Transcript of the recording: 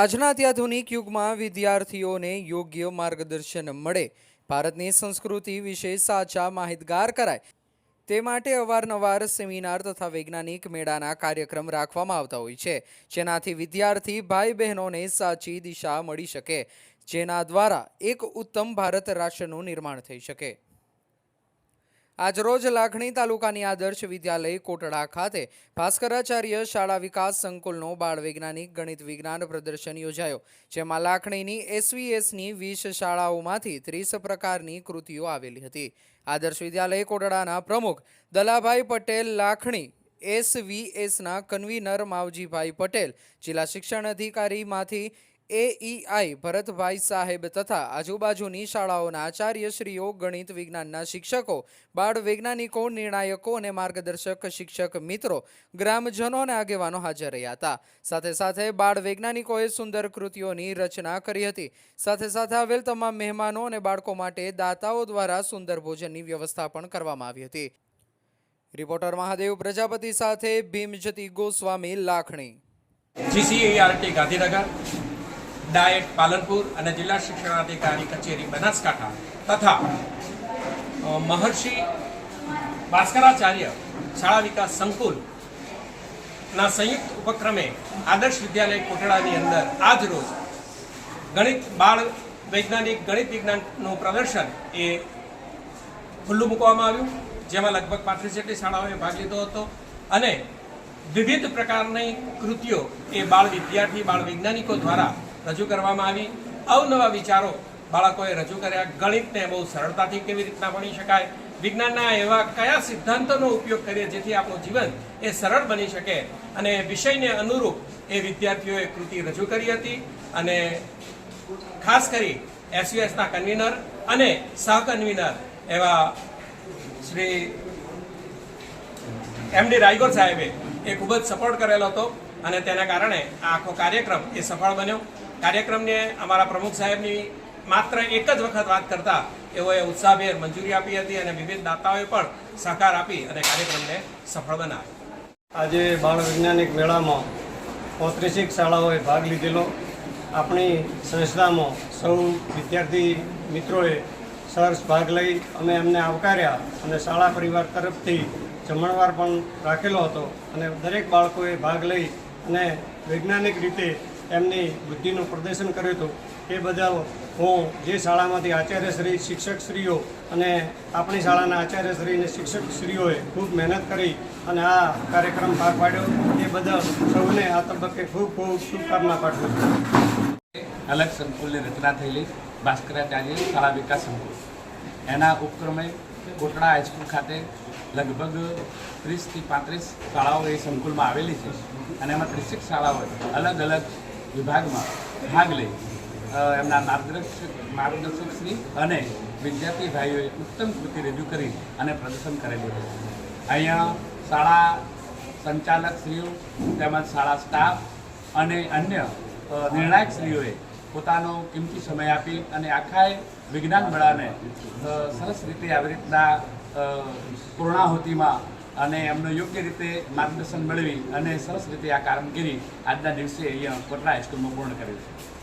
આજના અત્યાધુનિક યુગમાં વિદ્યાર્થીઓને યોગ્ય માર્ગદર્શન મળે. ભારતની સંસ્કૃતિ વિશે સાચા માહિતગાર કરાય. તે માટે અવારનવાર સેમિનાર તથા વૈજ્ઞાનિક મેળાના કાર્યક્રમ રાખવામાં આવતા હોય છે, જેનાથી વિદ્યાર્થી ભાઈ બહેનોને સાચી દિશા મળી શકે, જેના દ્વારા એક ઉત્તમ ભારત રાષ્ટ્રનું નિર્માણ થઈ શકે. આજરોજ લાખણી તાલુકાની આદર્શ વિદ્યાલય કોટડા ખાતે ભાસ્કરાચાર્ય શાળા વિકાસ સંકુલનો બાળ વૈજ્ઞાનિક ગણિત વિજ્ઞાન પ્રદર્શન યોજાયો, જેમાં લાખણીની એસવીએસની વીસ શાળાઓમાંથી ત્રીસ પ્રકારની કૃતિઓ આવેલી હતી. આદર્શ વિદ્યાલય કોટડાના પ્રમુખ દલાભાઈ પટેલ લાખણી, એસવીએસના કન્વીનર માવજીભાઈ પટેલ, જિલ્લા શિક્ષણ અધિકારીમાંથી એઈઆઈ ભરતભાઈ સાહેબ તથા આજુબાજુની શાળાઓના આચાર્યશ્રીઓ, ગણિત વિજ્ઞાનના શિક્ષકો, બાળ વૈજ્ઞાનિકો, નિર્ણાયકો અને માર્ગદર્શક શિક્ષક મિત્રો ગ્રામજનો અને આગેવાનો હાજર રહ્યા હતા. સાથે સાથે બાળ વૈજ્ઞાનિકોએ સુંદર કૃતિઓની રચના કરી હતી. સાથે સાથે આવેલ તમામ મહેમાનો અને બાળકો માટે દાતાઓ દ્વારા સુંદર ભોજનની વ્યવસ્થા પણ કરવામાં આવી હતી. રિપોર્ટર મહાદેવ, પ્રજાપતિ સાથે ભીમજતી ગોસ્વામી લાખણી. જીસીઈઆરટી ગાંધીનગર. ડાયટ પાલનપુર અને જિલ્લા શિક્ષણાધિકારી કચેરી બનાસકાંઠા તથા મહર્ષિ ભાસ્કરાચાર્ય શાળા વિકાસ સંકુલ ના સંયુક્ત ઉપક્રમે આદર્શ વિદ્યાલય કોટડાની અંદર આજ રોજ ગણિત, બાળ, વૈજ્ઞાનિક, ગણિત વિજ્ઞાનનું પ્રદર્શન એ ખુલ્લું મૂકવામાં આવ્યું, જેમાં લગભગ પાંત્રીસ જેટલી શાળાઓએ ભાગ લીધો હતો અને વિવિધ પ્રકારની કૃતિઓ એ બાળ વિદ્યાર્થી, બાળ વૈજ્ઞાનિકો દ્વારા રજૂ કરવામાં આવી. અવનવા વિચારો બાળકોએ રજૂ કર્યા. ગણિતને બહુ સરળતાથી કેવી રીતના ભણી શકાય? વિજ્ઞાનના એવા કયા સિદ્ધાંતોનો ઉપયોગ કરીએ જેથી આપણું જીવન એ સરળ બની શકે? અને વિષયને અનુરૂપ એ વિદ્યાર્થીઓએ કૃતિ રજૂ કરી હતી અને ખાસ કરી એસયુએસના કન્વીનર અને સહકન્વીનર એવા શ્રી એમડી રાયગોર સાહેબે. એ ખૂબ જ સપોર્ટ કરેલો હતો. અને તેના કારણે આ આખો કાર્યક્રમ એ સફળ બન્યો. કાર્યક્રમને અમારા પ્રમુખ સાહેબની માત્ર એક જ વખત વાત કરતા એઓએ ઉત્સાહભેર મંજૂરી આપી હતી અને વિવિધ દાતાઓએ પણ સહકાર આપી અને કાર્યક્રમને સફળ બનાવ્યો. આજે બાળ વૈજ્ઞાનિક મેળામાં પોત્રીસેક શાળાઓએ ભાગ લીધેલો. આપણી સંસ્થામાં સૌ વિદ્યાર્થી મિત્રોએ સરસ ભાગ લઈ અમે એમને આવકાર્યા અને શાળા પરિવાર તરફથી જમણવાર પણ રાખેલો હતો અને દરેક બાળકોએ ભાગ લઈ અને વૈજ્ઞાનિક રીતે એમની બુદ્ધિનું પ્રદર્શન કર્યું હતું. એ બદલ હું જે શાળામાંથી આચાર્યશ્રી, શિક્ષકશ્રીઓ અને આપણી શાળાના આચાર્યશ્રી અને શિક્ષકશ્રીઓએ ખૂબ મહેનત કરી અને આ કાર્યક્રમ પાર પાડ્યો. એ બદલ સૌને આ તબક્કે ખૂબ ખૂબ શુભકામના પાઠવું છું. અલગ સંકુલની રચના થયેલી ભાસ્કરાચાર્ય શાળા વિકાસ સંકુલ. એના ઉપક્રમે કોટડા હાઈસ્કૂલ ખાતે લગભગ ત્રીસથી પાંત્રીસ શાળાઓ એ સંકુલમાં આવેલી છે. અને એમાં ત્રીસેક શાળાઓએ અલગ અલગ વિભાગમાં ભાગ લઈ એમના માર્ગદર્શક માર્ગદર્શકશ્રી અને વિદ્યાર્થી ભાઈઓએ ઉત્તમ કૃતિ રજૂ કરી અને પ્રદર્શન કરેલું છે. અહીંયા શાળા સંચાલકશ્રીઓ તેમજ શાળા સ્ટાફ અને અન્ય નિર્ણાયકશ્રીઓએ પોતાનો કિંમતી સમય આપી અને આખાએ વિજ્ઞાન મેળાને સરસ રીતે આવી રીતના પૂર્ણાહુતિમાં અને એમનો યોગ્ય રીતે માર્ગદર્શન મેળવી અને સરસ રીતે આ કામગીરી આજના દિવસે અહીંયા કોટડા હાઈસ્કૂલમાં પૂર્ણ કરી છે.